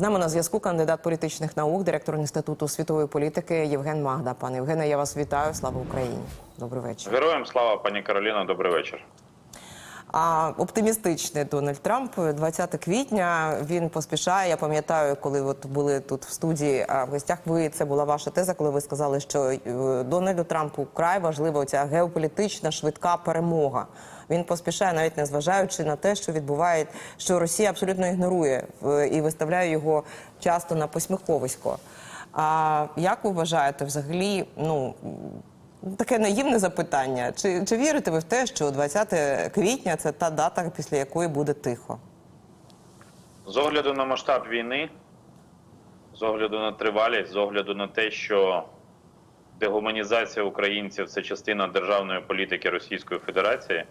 З нами на зв'язку кандидат політичних наук, директор інституту світової політики Євген Магда. Пане Євгене, я вас вітаю. Слава Україні! Добрий вечір. Героям слава, пані Кароліно, добрий вечір. А оптимістичний Дональд Трамп 20 квітня він поспішає. Я пам'ятаю, коли от були тут в студії в гостях. Ви це була ваша теза, коли ви сказали, що е, Дональду Трампу вкрай важлива ця геополітична швидка перемога. Він поспішає, навіть не зважаючи на те, що відбуває, що Росія абсолютно ігнорує е, і виставляє його часто на посміховисько. А як ви вважаєте, взагалі, ну Таке наївне запитання. Чи, чи вірите ви в те, що 20 квітня це та дата, після якої буде тихо? З огляду на масштаб війни, з огляду на тривалість, з огляду на те, що дегуманізація українців це частина державної політики Російської Федерації,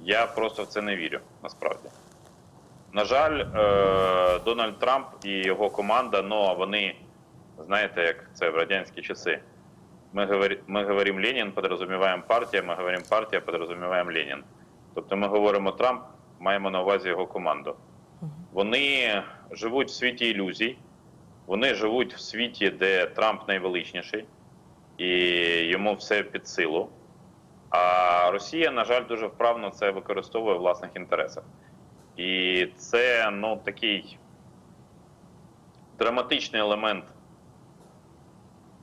я просто в це не вірю насправді. На жаль, е, Дональд Трамп і його команда, ну а вони, знаєте, як це в радянські часи. Мы, говори, мы говорим Ленін, подразумеваем партія, ми говоримо партія, подразумеваем Ленін. Тобто ми говоримо Трамп, маємо на увазі його команду. Вони живуть в світі ілюзій, вони живуть в світі, де Трамп найвеличніший, і йому все під силу. А Росія, на жаль, дуже вправно це використовує в власних інтересах. І це ну, такий драматичний елемент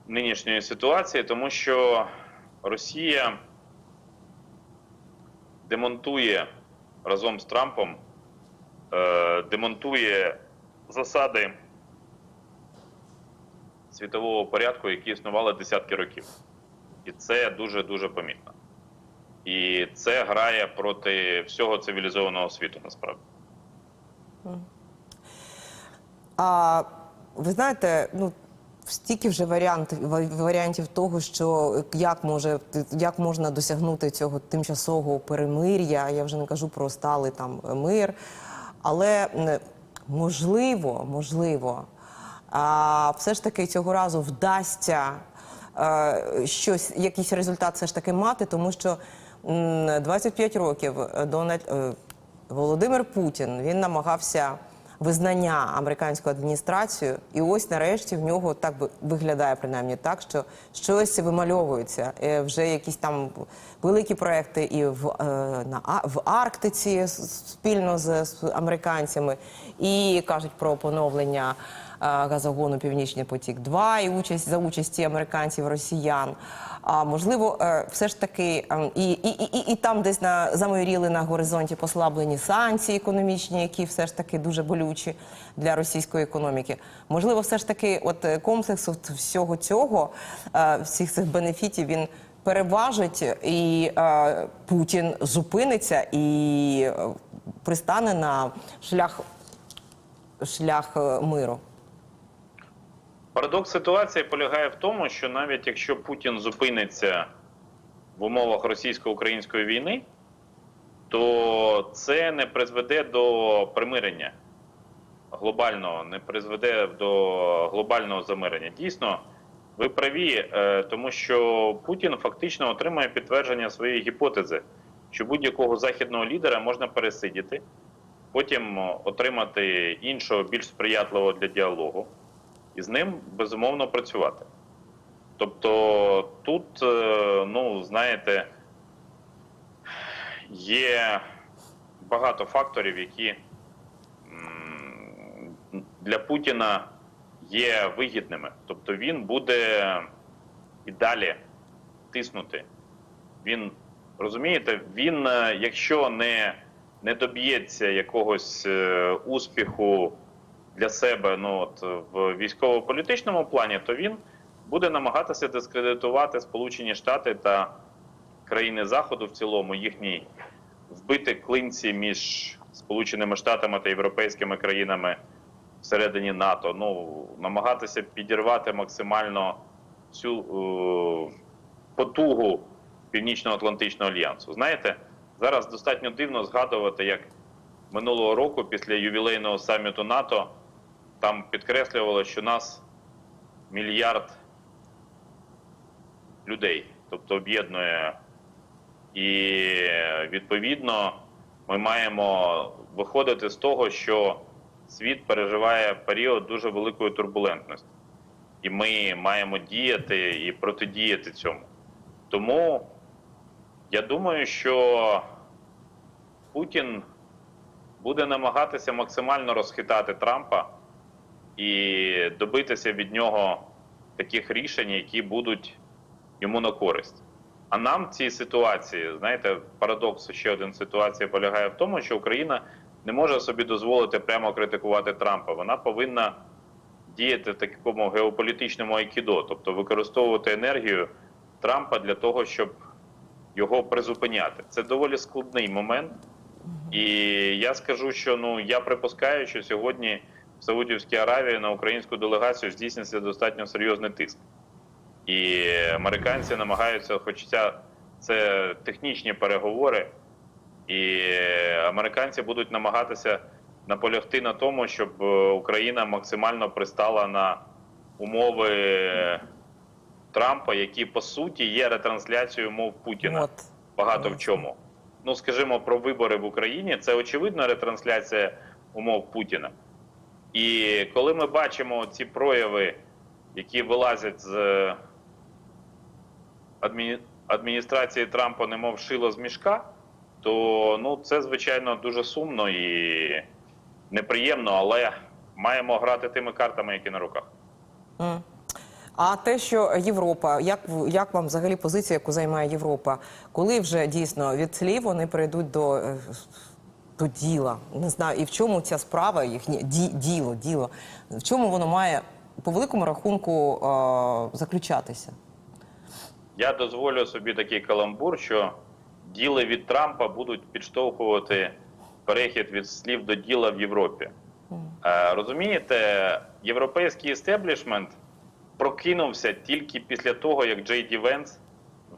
нинішньої ситуації, тому що Росія демонтує разом з Трампом, е, демонтує засади світового порядку, які існували десятки років. І це дуже дуже помітно. І це грає проти всього цивілізованого світу насправді. А ви знаєте, ну стільки вже варіантів варіантів того, що як може як можна досягнути цього тимчасового перемир'я. Я вже не кажу про сталий там мир, але можливо, можливо, а все ж таки цього разу вдасться е, щось, якийсь результат все ж таки мати, тому що м, 25 років Дональд е, Володимир Путін він намагався визнання американською адміністрацією, і ось нарешті в нього так виглядає принаймні так, що щось вимальовується. Е, Вже якісь там великі проекти і в, е, на, в Арктиці спільно з, американцями, і кажуть про поновлення газогону Північний потік 2 і участь за участі американців, росіян. А можливо, е, все ж таки ем, і, і, і, і там десь на заморіли на горизонті послаблені санкції економічні, які все ж таки дуже болючі для російської економіки. Можливо, все ж таки, от е, комплекс от всього цього, е, всіх цих бенефітів він. Переважить і е, Путін зупиниться і е, пристане на шлях, шлях е, миру. Парадокс ситуації полягає в тому, що навіть якщо Путін зупиниться в умовах російсько-української війни, то це не призведе до примирення глобального, не призведе до глобального замирення. Дійсно, ви праві, е, тому що Путін фактично отримує підтвердження своєї гіпотези, що будь-якого західного лідера можна пересидіти, потім отримати іншого більш сприятливого для діалогу і з ним безумовно працювати. Тобто тут, е, ну, знаєте, є багато факторів, які для Путіна є вигідними. Тобто він буде і далі тиснути. Він розумієте, він, е, якщо не, не доб'ється якогось е, успіху для себе ну, от, в військово-політичному плані, то він буде намагатися дискредитувати Сполучені Штати та країни Заходу в цілому, їхні вбити клинці між Сполученими Штатами та європейськими країнами всередині НАТО. Ну, намагатися підірвати максимально цю е, потугу Північно-Атлантичного альянсу. Знаєте, зараз достатньо дивно згадувати, як минулого року, після ювілейного саміту НАТО, там підкреслювало, що нас мільярд людей, тобто об'єднує. І відповідно ми маємо виходити з того, що світ переживає період дуже великої турбулентності, і ми маємо діяти і протидіяти цьому. Тому я думаю, що Путін буде намагатися максимально розхитати Трампа і добитися від нього таких рішень, які будуть йому на користь. А нам в цій ситуації, знаєте, парадокс ще один ситуація полягає в тому, що Україна не може собі дозволити прямо критикувати Трампа. Вона повинна діяти в такому геополітичному айкідо, тобто використовувати енергію Трампа для того, щоб його призупиняти. Це доволі складний момент. І я скажу, що ну я припускаю, що сьогодні Саудівській Аравії на українську делегацію здійсниться достатньо серйозний тиск. І американці намагаються, хоч ця це технічні переговори, і американці будуть намагатися наполягти на тому, щоб е, Україна максимально пристала на умови Трампа, які по суті є ретрансляцією мов Путіна От. багато в чому. Ну, скажімо, про вибори в Україні це очевидна ретрансляція умов Путіна. І коли ми бачимо ці прояви, які вилазять з адміні... адміністрації Трампа, немов шило з мішка, то ну, це, звичайно, дуже сумно і неприємно, але маємо грати тими картами, які на руках. А те, що Європа, як як вам взагалі позиція, яку займає Європа, коли вже дійсно від слів вони перейдуть до, е, до діла? Не знаю, і в чому ця справа їхнє ді, діло, діло, в чому воно має по великому рахунку е, заключатися? Я дозволю собі такий каламбур, що діли від Трампа будуть підштовхувати перехід від слів до діла в Європі. Е, розумієте, європейський істеблішмент прокинувся тільки після того, як Джей Ді Венс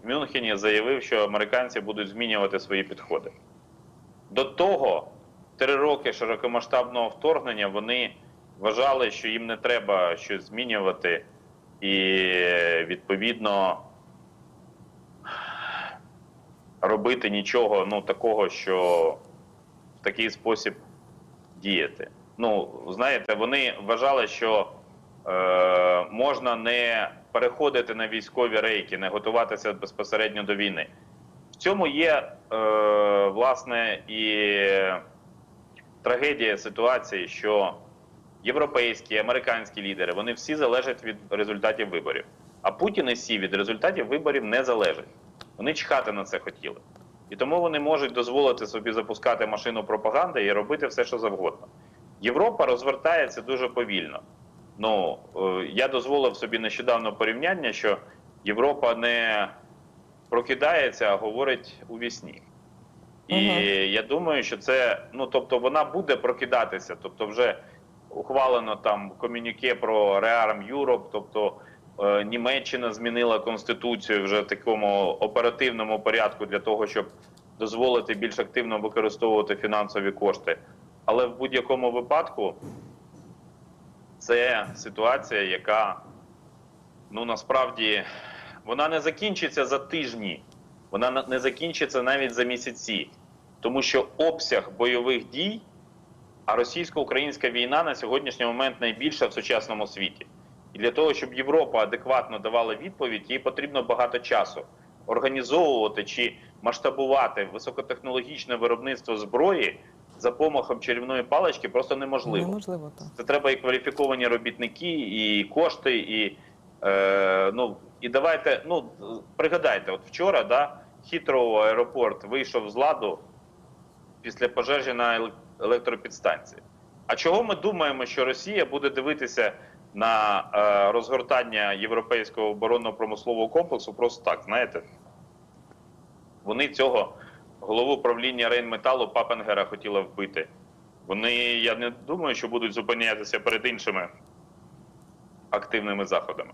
в Мюнхені заявив, що американці будуть змінювати свої підходи. До того, три роки широкомасштабного вторгнення вони вважали, що їм не треба щось змінювати, і відповідно робити нічого ну, такого, що в такий спосіб діяти. Ну, знаєте, вони вважали, що е, можна не переходити на військові рейки, не готуватися безпосередньо до війни. В цьому є е, власне і трагедія ситуації, що європейські, американські лідери вони всі залежать від результатів виборів. А Путін і Сі від результатів виборів не залежать. Вони чхати на це хотіли. І тому вони можуть дозволити собі запускати машину пропаганди і робити все, що завгодно. Європа розвертається дуже повільно. Ну е, я дозволив собі нещодавно порівняння, що Європа не прокидається, а говорить у вісні. І Мгм. я думаю, що це ну тобто вона буде прокидатися, тобто вже ухвалено там комюніке про Rearm Europe, тобто е, Німеччина змінила конституцію вже в такому оперативному порядку для того, щоб дозволити більш активно використовувати фінансові кошти. Але в будь-якому випадку це ситуація, яка ну насправді вона не закінчиться за тижні, вона на- не закінчиться навіть за місяці, тому що обсяг бойових дій, а російсько-українська війна на сьогоднішній момент найбільша в сучасному світі. І для того, щоб Європа адекватно давала відповідь, їй потрібно багато часу організовувати чи масштабувати високотехнологічне виробництво зброї за помахом чарівної палички просто неможливо. Неможливо так. Це треба і кваліфіковані робітники, і кошти, і е, ну і давайте. Ну пригадайте, от вчора да, Хітроу аеропорт вийшов з ладу після пожежі на електропідстанції. А чого ми думаємо, що Росія буде дивитися на е, розгортання європейського оборонно-промислового комплексу просто так, знаєте? Вони цього голову правління Рейнметалу Папенгера хотіли вбити. Вони, я не думаю, що будуть зупинятися перед іншими активними заходами.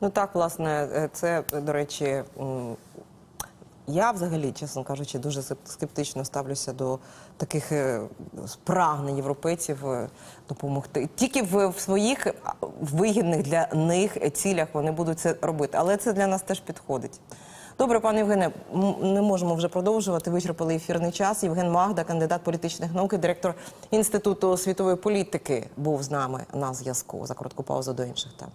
Ну так, власне, е, це, до речі, я взагалі, чесно кажучи, дуже скептично ставлюся до таких е, прагнень європейців е, допомогти. Тільки в, в своїх вигідних для них цілях вони будуть це робити. Але це для нас теж підходить. Добре, пане Євгене, не можемо вже продовжувати. Вичерпали ефірний час. Євген Магда, кандидат політичних наук і директор інституту світової політики, був з нами на зв'язку за коротку паузу до інших тем.